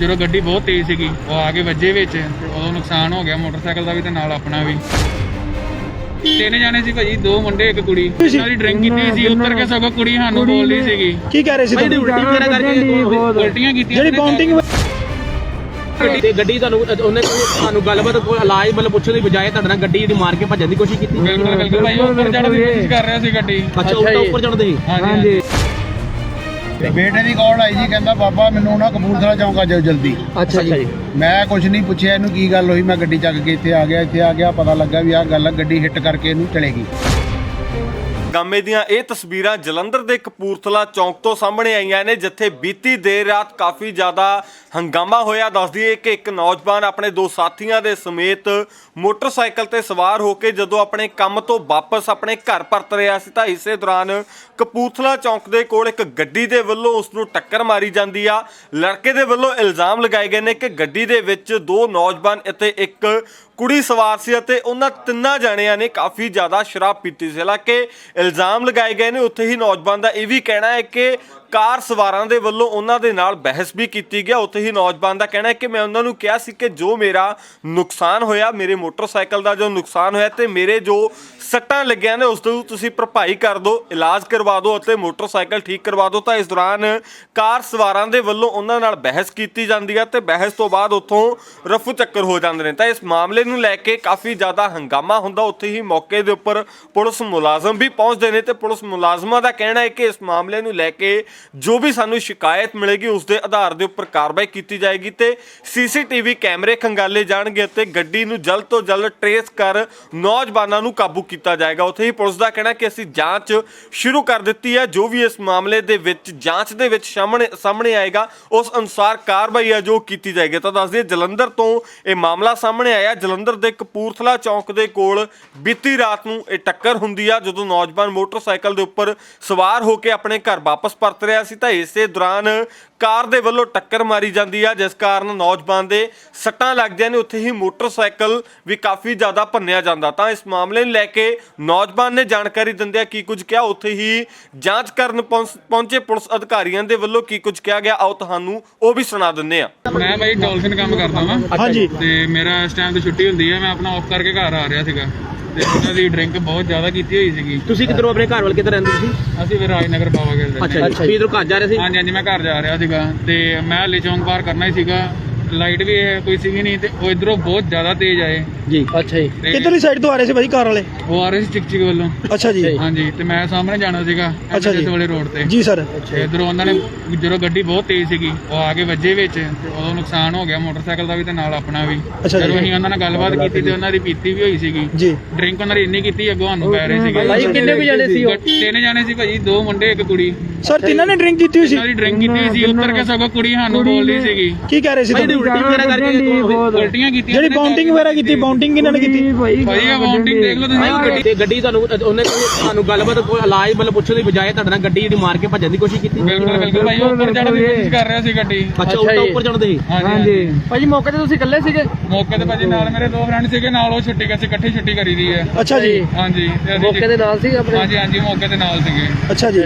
ਜਦੋਂ ਗੱਡੀ ਬਹੁਤ ਤੇਜ਼ ਸੀਗੀ ਉਹ ਆ ਕੇ ਵੱਜੇ ਵਿੱਚ ਤੇ ਉਦੋਂ ਨੁਕਸਾਨ ਹੋ ਗਿਆ ਮੋਟਰਸਾਈਕਲ ਦਾ ਵੀ ਤੇ ਨਾਲ ਆਪਣਾ ਵੀ। ਤਿੰਨ ਜਾਣੇ ਸੀ ਭਾਜੀ ਦੋ ਮੁੰਡੇ ਇੱਕ ਕੁੜੀ। ਉਹਨਾਂ ਦੀ ਡਰਿੰਕ ਕੀਤੀ ਸੀ ਉੱਤਰ ਕੇ ਸਗੋਂ ਕੁੜੀ ਸਾਨੂੰ ਬੋਲਦੀ ਸੀਗੀ। ਕੀ ਕਹਿ ਰਹੇ ਸੀ ਤੁਹਾਨੂੰ? ਉਲਟੀ ਵਗੈਰਾ ਕਰਕੇ ਉਲਟੀਆਂ ਕੀਤੀਆਂ ਜਿਹੜੀ ਬਾਉਂਡਿੰਗ ਤੇ ਗੱਡੀ ਤੁਹਾਨੂੰ ਉਹਨੇ ਤੁਹਾਨੂੰ ਗੱਲਬਾਤ ਕੋਈ ਇਲਾਜ ਮਤਲਬ ਪੁੱਛਣ ਦੀ ਬਜਾਏ ਤੁਹਾਡੇ ਨਾਲ ਗੱਡੀ ਜਿਹੜੀ ਮਾਰ ਕੇ ਭੱਜਣ ਦੀ ਕੋਸ਼ਿਸ਼ ਕੀਤੀ। ਬਿਲਕੁਲ ਬਿਲਕੁਲ ਭਾਈ ਉਹ ਉੱਪਰ ਚੜ੍ਹਨ ਦੀ ਕੋਸ਼ਿਸ਼ ਕਰ ਰਿਹਾ ਸੀ ਗੱਡੀ। ਅੱਛਾ ਉੱਪਰ ਚੜਦੇ ਸੀ। ਹਾਂਜੀ। ਬੇਟੇ ਦੀ ਕਾਲ ਆਈ ਜੀ? ਕਹਿੰਦਾ ਬਾਬਾ ਮੈਨੂੰ ਨਾ ਕਪੂਰਥਲਾ ਚੌਂਕ ਆ ਜਾਓ ਜਲਦੀ। ਅੱਛਾ ਜੀ। ਮੈਂ ਕੁਝ ਨਹੀਂ ਪੁੱਛਿਆ ਇਹਨੂੰ ਕੀ ਗੱਲ ਹੋਈ। ਮੈਂ ਗੱਡੀ ਚੱਕ ਕੇ ਇੱਥੇ ਆ ਗਿਆ ਇੱਥੇ ਆ ਗਿਆ। ਪਤਾ ਲੱਗਾ ਵੀ ਆਹ ਗੱਲ ਆ ਗੱਡੀ ਹਿੱਟ ਕਰਕੇ ਇਹਨੂੰ ਚਲੇਗੀ ਗਾਮੇ ਦੀਆਂ ਇਹ ਤਸਵੀਰਾਂ ਜਲੰਧਰ ਦੇ ਕਪੂਰਥਲਾ ਚੌਂਕ ਤੋਂ ਸਾਹਮਣੇ ਆਈਆਂ ਨੇ, ਜਿੱਥੇ ਬੀਤੀ ਦੇਰ ਰਾਤ ਕਾਫੀ ਜ਼ਿਆਦਾ ਹੰਗਾਮਾ ਹੋਇਆ। ਦੱਸਦੀ ਹੈ ਕਿ ਇੱਕ ਨੌਜਵਾਨ ਆਪਣੇ ਦੋ ਸਾਥੀਆਂ ਦੇ ਸਮੇਤ ਮੋਟਰਸਾਈਕਲ ਤੇ ਸਵਾਰ ਹੋ ਕੇ ਜਦੋਂ ਆਪਣੇ ਕੰਮ ਤੋਂ ਵਾਪਸ ਆਪਣੇ ਘਰ ਪਰਤ ਰਿਹਾ ਸੀ, ਤਾਂ ਇਸੇ ਦੌਰਾਨ ਕਪੂਰਥਲਾ ਚੌਂਕ ਦੇ ਕੋਲ ਇੱਕ ਗੱਡੀ ਦੇ ਵੱਲੋਂ ਉਸ ਨੂੰ ਟੱਕਰ ਮਾਰੀ ਜਾਂਦੀ ਆ। ਲੜਕੇ ਦੇ ਵੱਲੋਂ ਇਲਜ਼ਾਮ ਲਗਾਏ ਗਏ ਨੇ ਕਿ ਗੱਡੀ ਦੇ ਵਿੱਚ ਦੋ ਨੌਜਵਾਨ ਅਤੇ ਇੱਕ ਕੁੜੀ ਸਵਾਰ ਸੀ ਅਤੇ ਉਹਨਾਂ ਤਿੰਨਾਂ ਜਣਿਆਂ ਨੇ ਕਾਫੀ ਜ਼ਿਆਦਾ ਸ਼ਰਾਬ ਪੀਤੀ ਸੀ। ਹਾਲਾਂਕਿ ਇਲਜ਼ਾਮ ਲਗਾਏ ਗਏ ਨੇ, ਉੱਥੇ ਹੀ ਨੌਜਵਾਨ ਦਾ ਇਹ ਵੀ ਕਹਿਣਾ ਹੈ ਕਿ ਕਾਰ ਸਵਾਰਾਂ ਦੇ ਵੱਲੋਂ ਉਹਨਾਂ ਦੇ ਨਾਲ ਬਹਿਸ ਵੀ ਕੀਤੀ ਗਿਆ। ਉੱਥੇ ਹੀ ਨੌਜਵਾਨ ਦਾ ਕਹਿਣਾ ਹੈ ਕਿ ਮੈਂ ਉਹਨਾਂ ਨੂੰ ਕਿਹਾ ਸੀ ਕਿ ਜੋ ਮੇਰਾ ਨੁਕਸਾਨ ਹੋਇਆ, ਮੇਰੇ ਮੋਟਰਸਾਈਕਲ ਦਾ ਜੋ ਨੁਕਸਾਨ ਹੋਇਆ ਤੇ ਮੇਰੇ ਜੋ ਸੱਟਾਂ ਲੱਗੀਆਂ ਨੇ, ਉਸ ਤੋਂ ਤੁਸੀਂ ਭਰਪਾਈ ਕਰ ਦਿਓ, ਇਲਾਜ ਕਰਵਾ ਦਿਓ ਅਤੇ ਮੋਟਰਸਾਈਕਲ ਠੀਕ ਕਰਵਾ ਦਿਓ। ਤਾਂ ਇਸ ਦੌਰਾਨ ਕਾਰ ਸਵਾਰਾਂ ਦੇ ਵੱਲੋਂ ਉਹਨਾਂ ਨਾਲ ਬਹਿਸ ਕੀਤੀ ਜਾਂਦੀ ਹੈ ਤੇ ਬਹਿਸ ਤੋਂ ਬਾਅਦ ਉੱਥੋਂ ਰਫੂ ਚੱਕਰ ਹੋ ਜਾਂਦੇ ਨੇ। ਤਾਂ ਇਸ ਮਾਮਲੇ ਨੂੰ ਲੈ ਕੇ ਕਾਫੀ ਜ਼ਿਆਦਾ ਹੰਗਾਮਾ ਹੁੰਦਾ। ਉੱਥੇ ਹੀ ਮੌਕੇ ਦੇ ਉੱਪਰ ਪੁਲਿਸ ਮੁਲਾਜ਼ਮ ਵੀ ਪਹੁੰਚਦੇ ਨੇ ਤੇ ਪੁਲਿਸ ਮੁਲਾਜ਼ਮਾਂ ਦਾ ਕਹਿਣਾ ਹੈ ਕਿ ਇਸ ਮਾਮਲੇ ਨੂੰ ਲੈ ਕੇ ਜੋ ਵੀ ਸਾਨੂੰ ਸ਼ਿਕਾਇਤ ਮਿਲੇਗੀ, ਉਸ ਦੇ ਆਧਾਰ ਦੇ ਉੱਪਰ ਕਾਰਵਾਈ ਕੀਤੀ ਜਾਏਗੀ ਤੇ ਸੀਸੀਟੀਵੀ ਕੈਮਰੇ ਖੰਗਾਲੇ ਜਾਣਗੇ ਅਤੇ ਗੱਡੀ ਨੂੰ ਜਲਦ ਤੋਂ ਜਲਦ ਟਰੇਸ ਕਰ ਨੌਜਵਾਨਾਂ ਨੂੰ ਕਾਬੂ ਕੀਤਾ ਜਾਏਗਾ। ਉੱਥੇ ਹੀ ਪੁਲਿਸ ਦਾ ਕਹਿਣਾ ਕਿ ਅਸੀਂ ਜਾਂਚ ਸ਼ੁਰੂ ਕਰ ਦਿੱਤੀ ਹੈ। ਜੋ ਵੀ ਇਸ ਮਾਮਲੇ ਦੇ ਵਿੱਚ, ਜਾਂਚ ਦੇ ਵਿੱਚ ਸਾਹਮਣੇ ਸਾਹਮਣੇ ਆਏਗਾ, ਉਸ ਅਨੁਸਾਰ ਕਾਰਵਾਈ ਹੈ ਜੋ ਕੀਤੀ ਜਾਏਗੀ। ਤਾਂ ਦੱਸ ਦਈਏ, ਜਲੰਧਰ ਤੋਂ ਇਹ ਮਾਮਲਾ ਸਾਹਮਣੇ ਆਇਆ ਜਲੰਧਰ ਦੇ ਕਪੂਰਥਲਾ ਚੌਂਕ ਦੇ ਕੋਲ ਬੀਤੀ ਰਾਤ ਨੂੰ ਇਹ ਟੱਕਰ ਹੁੰਦੀ ਆ, ਜਦੋਂ ਨੌਜਵਾਨ ਮੋਟਰਸਾਈਕਲ ਦੇ ਉੱਪਰ ਸਵਾਰ ਹੋ ਕੇ ਆਪਣੇ ਘਰ ਵਾਪਸ ਪਰਤ ਰਿਹਾ ਸੀ ਤਾਂ ਇਸੇ ਦੌਰਾਨ ਕਾਰ ਦੇ ਵੱਲੋਂ ਟੱਕਰ ਮਾਰੀ ਜਾਂਦੀ ਆ ਜਿਸ ਕਾਰਨ ਨੌਜਵਾਨ ਦੇ ਸੱਟਾਂ ਲੱਗਦੀਆਂ ਨੇ ਉੱਥੇ ਹੀ ਮੋਟਰਸਾਈਕਲ ਵੀ ਕਾਫੀ ਜ਼ਿਆਦਾ ਭੰਨਿਆ ਜਾਂਦਾ। ਤਾਂ ਇਸ ਮਾਮਲੇ ਨੂੰ ਲੈ ਕੇ ਨੌਜਵਾਨ ਨੇ ਜਾਣਕਾਰੀ ਦਿੰਦਿਆਂ ਕੀ ਕੁਝ ਕਿਹਾ ਉੱਥੇ ਹੀ ਜਾਂਚ ਕਰਨ ਪਹੁੰਚ- ਪੁਲਿਸ ਅਧਿਕਾਰੀਆਂ ਦੇ ਵੱਲੋਂ ਕੀ ਕੁਝ ਕਿਹਾ ਗਿਆ ਆਓ ਤੁਹਾਨੂੰ ਉਹ ਵੀ ਸੁਣਾ ਦਿੰਦੇ ਆ ਮੈਂ ਭਾਈ ਡਾਲਫਿਨ ਕੰਮ ਕਰਦਾ ਵਾਂ ਹਾਂਜੀ। ਤੇ ਮੇਰਾ ਇਸ ਟਾਈਮ ਤੇ ਛੁੱਟੀ ਹੁੰਦੀ ਹੈ ਮੈਂ ਆਪਣਾ ਆਫ ਕਰਕੇ ਘਰ ਆ ਰਿਹਾ ਸੀਗਾ। ਤੇ ਉਹਨਾਂ ਦੀ ਡਰਿੰਕ ਬਹੁਤ ਜ਼ਿਆਦਾ ਕੀਤੀ ਹੋਈ ਸੀਗੀ। ਤੁਸੀਂ ਕਿੱਧਰੋਂ ਆਪਣੇ ਘਰ ਵੱਲ ਕਿੱਧਰ ਰਹਿੰਦੇ ਤੁਸੀਂ? ਅਸੀਂ ਫਿਰ ਰਾਜਨਗਰ ਬਾਵਾ ਗਏ ਅੱਛਾ ਜੀ। ਵੀ ਇਧਰੋਂ ਘਰ ਜਾ ਰਹੇ ਸੀ? ਹਾਂਜੀ ਹਾਂਜੀ ਮੈਂ ਘਰ ਜਾ ਰਿਹਾ ਸੀਗਾ। ਤੇ ਮੈਂ ਹਲੇ ਚੌਂਕ ਪਾਰ ਕਰਨਾ ਹੀ ਸੀਗਾ। ਲਾਈਟ ਵੀ ਇਹ ਕੋਈ ਸੀਗੀ ਨਹੀਂ ਤੇ ਉਹ ਇਧਰੋਂ ਬਹੁਤ ਜ਼ਿਆਦਾ ਤੇਜ਼ ਆਏ। ਜੀ। ਅੱਛਾ ਜੀ। ਤੇ ਕਿੱਧਰਲੀ ਸਾਈਡ ਤੋਂ ਆ ਰਹੇ ਸੀ ਭਾਈ ਕਾਰ ਵਾਲੇ? ਉਹ ਆ ਰਹੇ ਸੀ ਚਿਕ ਚਿਕ ਵੱਲੋਂ। ਅੱਛਾ ਜੀ। ਹਾਂਜੀ ਤੇ ਮੈਂ ਸਾਹਮਣੇ ਜਾਣਾ ਸੀਗਾ ਅੱਛਾ ਜੀ। ਇਸ ਵਾਲੇ ਰੋਡ ਤੇ। ਜੀ ਸਰ। ਇਧਰੋਂ ਉਹਨਾਂ ਨੇ ਜਦੋਂ ਗੱਡੀ ਬਹੁਤ ਤੇਜ਼ ਸੀਗੀ ਉਹ ਆ ਕੇ ਵੱਜੇ ਵਿੱਚ ਤੇ ਉਦੋਂ ਨੁਕਸਾਨ ਹੋ ਗਿਆ ਮੋਟਰਸਾਈਕਲ ਦਾ ਵੀ ਤੇ ਨਾਲ ਆਪਣਾ ਵੀ। ਅੱਛਾ ਜੀ। ਜਦੋਂ ਅਸੀਂ ਉਹਨਾਂ ਨਾਲ ਗੱਲਬਾਤ ਕੀਤੀ ਤੇ ਉਹਨਾਂ ਦੀ ਪੀਤੀ ਵੀ ਹੋਈ ਸੀਗੀ। ਜੀ। ਡਰਿੰਕ ਉਹਨਾਂ ਦੀ ਇੰਨੀ ਕੀਤੀ ਅੱਗੋਂ ਸਾਨੂੰ ਪੈ ਰਹੇ ਸੀਗੇ। ਭਾਈ ਕਿੰਨੇ ਕੁ ਜਾਣੇ ਸੀ ਉਹ? ਤਿੰਨ ਜਾਣੇ ਸੀ ਭਾਜੀ ਦੋ ਮੁੰਡੇ ਇੱਕ ਕੁੜੀ। ਸਰ ਤਿੰਨਾਂ ਨੇ ਡਰਿੰਕ ਕੀਤੀ ਹੋਈ ਸੀ? ਉਹਨਾਂ ਦੀ ਡਰਿੰਕ ਕੀਤੀ ਸੀ ਉੱਤਰ ਕੇ ਸਗੋਂ ਕੁੜੀ ਸਾਨੂੰ ਬੋਲਦੀ ਸੀਗੀ। ਕੀ ਕਹਿ ਰਹੇ ਸੀ ਉਲਟੀ ਵਗੈਰਾ ਕਰਕੇ ਉਲਟੀਆਂ ਕੀਤੀਆਂ ਜਿਹੜੀ ਬਾਉਂਡਿੰਗ ਵਗੈਰਾ ਕੀਤੀ ਬਾਉਂਡਿੰਗ ਕਿਹਨਾਂ ਨੇ ਕੀਤੀ। ਭਾਜੀ ਇਹ ਵਾਉਂਟਿੰਗ ਦੇਖ ਲਓ ਤੁਸੀਂ ਗੱਡੀ। ਤੇ ਗੱਡੀ ਤੁਹਾਨੂੰ ਉਹਨੇ ਤੁਹਾਨੂੰ ਗੱਲਬਾਤ ਕੋਈ ਇਲਾਜ ਮਤਲਬ ਪੁੱਛਣ ਦੀ ਬਜਾਏ ਤੁਹਾਡੇ ਨਾਲ ਗੱਡੀ ਜਿਹੜੀ ਮਾਰ ਕੇ ਭੱਜਣ ਦੀ ਕੋਸ਼ਿਸ਼ ਕੀਤੀ। ਬਿਲਕੁਲ ਬਿਲਕੁਲ ਭਾਈ ਉਹ ਉੱਪਰ ਚੜ੍ਹਨ ਦੀ ਕੋਸ਼ਿਸ਼ ਕਰ ਰਿਹਾ ਸੀ ਗੱਡੀ। ਅੱਛਾ ਉੱਪਰ ਚੜਦੇ ਸੀ? ਹਾਂਜੀ ਭਾਜੀ ਮੌਕੇ ਤੇ ਤੁਸੀਂ ਇਕੱਲੇ ਸੀਗੇ? ਮੌਕੇ ਤੇ ਭਾਜੀ ਨਾਲ ਮੇਰੇ ਦੋ ਫਰੈਂਡ ਸੀਗੇ ਨਾਲ ਉਹ ਛੁੱਟੀ ਕਰ ਇਕੱਠੀ ਛੁੱਟੀ ਕਰੀ ਦੀ ਹੈ। ਅੱਛਾ ਜੀ। ਹਾਂਜੀ ਮੌਕੇ ਦੇ ਨਾਲ ਸੀ ਆਪਣੇ? ਹਾਂਜੀ ਹਾਂਜੀ ਮੌਕੇ ਤੇ ਨਾਲ ਸੀਗੇ। ਅੱਛਾ ਜੀ।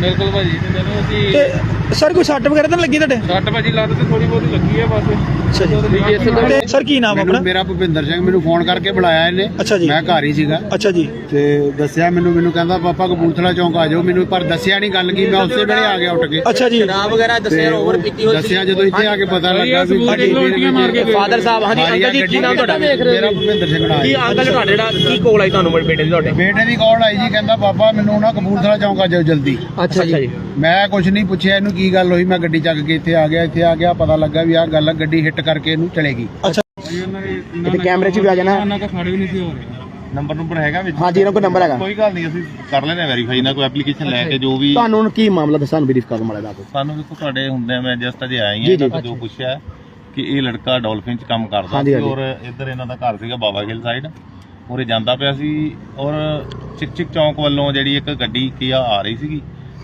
ਬਿਲਕੁਲ ਭਾਜੀ। ਤੇ ਜਦੋਂ ਅਸੀਂ ਤੇ ਸਰ ਕੋਈ ਸੱਟ ਵਗੈਰਾ ਤਾਂ ਨੀ ਲੱਗੀ ਤੁਹਾਡੇ? ਸੱਟ ਭਾਜੀ ਲੱਤ ਤੇ ਥੋੜੀ ਬਹੁਤੀ ਲੱਗੀ ਹੈ ਬਸ। ਅੱਛਾ ਜੀ। ਤੇ ਸਰ ਕੀ ਨਾਮ ਮੈਨੂੰ ਆਪਣਾ? ਮੇਰਾ ਭੁਪਿੰਦਰ ਸਿੰਘ ਮੈਨੂੰ ਫੋਨ ਕਰਕੇ ਬੁਲਾਇਆ ਇਹਨੇ। ਅੱਛਾ ਜੀ। ਮੈਂ ਘਰ ਹੀ ਸੀਗਾ। ਅੱਛਾ ਜੀ। ਤੇ ਦੱਸਿਆ ਮੈਨੂੰ ਮੈਨੂੰ ਕਹਿੰਦਾ ਪਾਪਾ ਕਪੂਰਥਲਾ ਚੌਂਕ ਆ ਜਾਓ। ਮੈਨੂੰ ਪਰ ਦੱਸਿਆ ਨਹੀਂ ਗੱਲ ਕੀ ਮੈਂ ਉਸੇ ਵੇਲੇ ਆ ਗਿਆ ਉੱਠ ਕੇ। ਅੱਛਾ ਜੀ। ਸ਼ਰਾਬ ਵਗੈਰਾ ਦੱਸਿਆ ਓਵਰ ਪੀਤੀ ਹੋਈ ਦੱਸਿਆ ਜਦੋਂ ਇੱਥੇ ਆ ਕੇ ਪਤਾ ਲੱਗਾ ਮਾਰ ਗਏ। ਫਾਦਰ ਸਾਹਿਬ ਹਾਂਜੀ ਅੰਕਲ ਜੀ ਕੀ ਨਾਮ ਤੁਹਾਡਾ? ਮੇਰਾ ਭੁਪਿੰਦਰ ਸਿੰਘ ਨਾਮ ਕੀ ਹੈ। ਅੰਕਲ ਤੁਹਾਡਾ ਜਿਹੜਾ ਕੀ ਕੋਲ ਆਈ ਤੁਹਾਨੂੰ ਬੇਟੇ ਦੀ ਤੁਹਾਡੇ? ਬੇਟੇ ਦੀ ਕਾਲ ਆਈ ਜੀ ਕਹਿੰਦਾ ਪਾਪਾ ਮੈਨੂੰ ਨਾ ਕਪੂਰਥਲਾ ਚੌਂਕ ਆ ਜਾਓ ਜਲਦੀ। ਅੱਛਾ ਜੀ। ਮੈਂ ਕੁਝ ਨਹੀਂ ਪੁੱਛਿਆ ਇਹਨੂੰ ਕੀ ਗੱਲ ਹੋਈ? ਮੈਂ ਗੱਡੀ ਚੱਕ ਕੇ ਇੱਥੇ ਆ ਗਿਆ ਇੱਥੇ ਆ ਗਿਆ ਪਤਾ ਲੱਗਾ ਵੀ ਆਹ ਗੱਲ ਆ, ਗੱਡੀ ਹਿੱਟ ਕਰਕੇ ਇਹਨੂੰ ਉਹਨਾਂ ਦੇ ਤੇ ਕੈਮਰੇ 'ਚ ਵੀ ਆ ਜਾਣਾ। ਉਹਨਾਂ ਦਾ ਖੜੇ ਵੀ ਨਹੀਂ ਸੀ ਹੋ ਰਹੇ। ਨੰਬਰ ਨੰਬਰ ਹੈਗਾ ਵਿੱਚ? ਹਾਂਜੀ ਇਹਨਾਂ ਕੋਲ ਨੰਬਰ ਹੈਗਾ। ਕੋਈ ਗੱਲ ਨਹੀਂ ਅਸੀਂ ਕਰ ਲੈਨੇ ਵੈਰੀਫਾਈ ਨਾ ਕੋਈ ਐਪਲੀਕੇਸ਼ਨ ਲੈ ਕੇ ਜੋ। ਵੀ ਤੁਹਾਨੂੰ ਹੁਣ ਕੀ ਮਾਮਲਾ ਦੱਸਾਂ ਨੂੰ ਬਰੀਫ ਕਰਨ ਵਾਲਾ ਦਾ ਸਾਨੂੰ ਦੇਖੋ ਤੁਹਾਡੇ ਹੁੰਦੇ ਮੈਂ ਜਸਟ ਅਜੇ ਆਈ ਹਾਂ ਇਹਨਾਂ। ਤੋਂ ਜੋ ਪੁੱਛਿਆ ਕਿ ਇਹ ਲੜਕਾ ਡਾਲਫਿਨ ਚ ਕੰਮ ਕਰਦਾ ਸੀ। ਔਰ ਇੱਧਰ ਇਹਨਾਂ ਦਾ ਘਰ ਸੀਗਾ ਬਾਬਾ ਗਿੱਲ ਸਾਈਡ ਉਰੇ ਜਾਂਦਾ ਪਿਆ ਸੀ ਔਰ ਚਿਕ ਚਿਕ ਚੌਂਕ ਵੱਲੋਂ ਜਿਹੜੀ ਇੱਕ ਗੱਡੀ ਕੀਆ ਆ ਰਹੀ ਸੀਗੀ।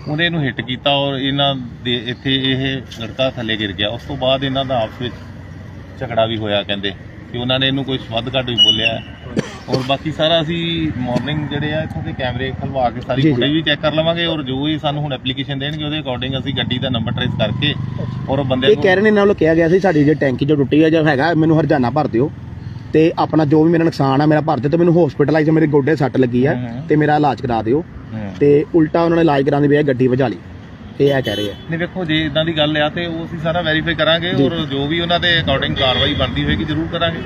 ਉਹਨੇ ਇਹਨੂੰ ਹਿੱਟ ਕੀਤਾ ਔਰ ਇਹਨਾਂ ਦੇ ਇੱਥੇ ਇਹ ਲੜਕਾ ਥੱਲੇ ਗਿਰ ਗਿਆ। ਉਸ ਤੋਂ ਬਾਅਦ ਇਹਨਾਂ ਦਾ ਆਪਸ ਵਿੱਚ ਝਗੜਾ ਵੀ ਹੋਇਆ ਕਹਿੰਦੇ ਕਿ ਉਹਨਾਂ ਨੇ ਇਹਨੂੰ ਕੋਈ ਵੱਧ ਘੱਟ ਵੀ ਬੋਲਿਆ। ਔਰ ਬਾਕੀ ਸਾਰਾ ਅਸੀਂ ਮਾਰਨਿੰਗ ਜਿਹੜੇ ਆ ਇੱਥੋਂ ਦੇ ਕੈਮਰੇ ਖਲਵਾ ਕੇ ਸਾਰੀ। ਫੁਟੇਜ ਵੀ ਚੈੱਕ ਕਰ ਲਵਾਂਗੇ ਔਰ ਜੋ ਵੀ ਸਾਨੂੰ ਹੁਣ ਐਪਲੀਕੇਸ਼ਨ ਦੇਣਗੇ ਉਹਦੇ ਅਕੋਰਡਿੰਗ ਅਸੀਂ ਗੱਡੀ ਦਾ ਨੰਬਰ ਟ੍ਰੇਸ ਕਰਕੇ ਔਰ ਉਹ ਬੰਦੇ ਇਹ ਕਹਿ ਰਹੇ ਨੇ ਇਹਨਾਂ ਵੱਲੋਂ ਕਿਹਾ ਗਿਆ ਸੀ ਸਾਡੀ ਜੇ ਟੈਂਕੀ ਜੋ ਟੁੱਟੀ ਹੈ ਜਾਂ ਹੈਗਾ ਮੈਨੂੰ ਹਰਜਾਨਾ ਭਰ ਦਿਓ। ਤੇ ਆਪਣਾ ਜੋ ਵੀ ਮੇਰਾ ਨੁਕਸਾਨ ਆ ਮੇਰਾ ਭਰ ਦਿਓ ਤੇ ਮੈਨੂੰ ਹਸਪੀਟਲਾਈਜ਼ ਮੇਰੇ ਗੋਡੇ ਸੱਟ ਲੱਗੀ ਆ। ਤੇ ਮੇਰਾ ਇਲਾਜ ਕਰਾ ਦਿਓ। ਤੇ ਉਲਟਾ ਉਹਨਾਂ ਨੇ ਇਲਾਜ ਕਰਾਉਣ ਦੀ ਬਜਾਏ ਗੱਡੀ ਵਜਾ ਲਈ। ਇਹ ਇਹ ਕਹਿ ਰਹੇ ਆ। ਨਹੀਂ ਵੇਖੋ ਜੇ ਇਦਾਂ ਦੀ ਗੱਲ ਆ ਤੇ ਉਹ ਅਸੀਂ ਸਾਰਾ ਵੈਰੀਫਾਈ ਕਰਾਂਗੇ ਔਰ ਜੋ ਵੀ ਉਹਨਾਂ ਦੇ ਅਕੋਰਡਿੰਗ ਕਾਰਵਾਈ ਬਣਦੀ ਹੋਏਗੀ ਜ਼ਰੂਰ ਕਰਾਂਗੇ।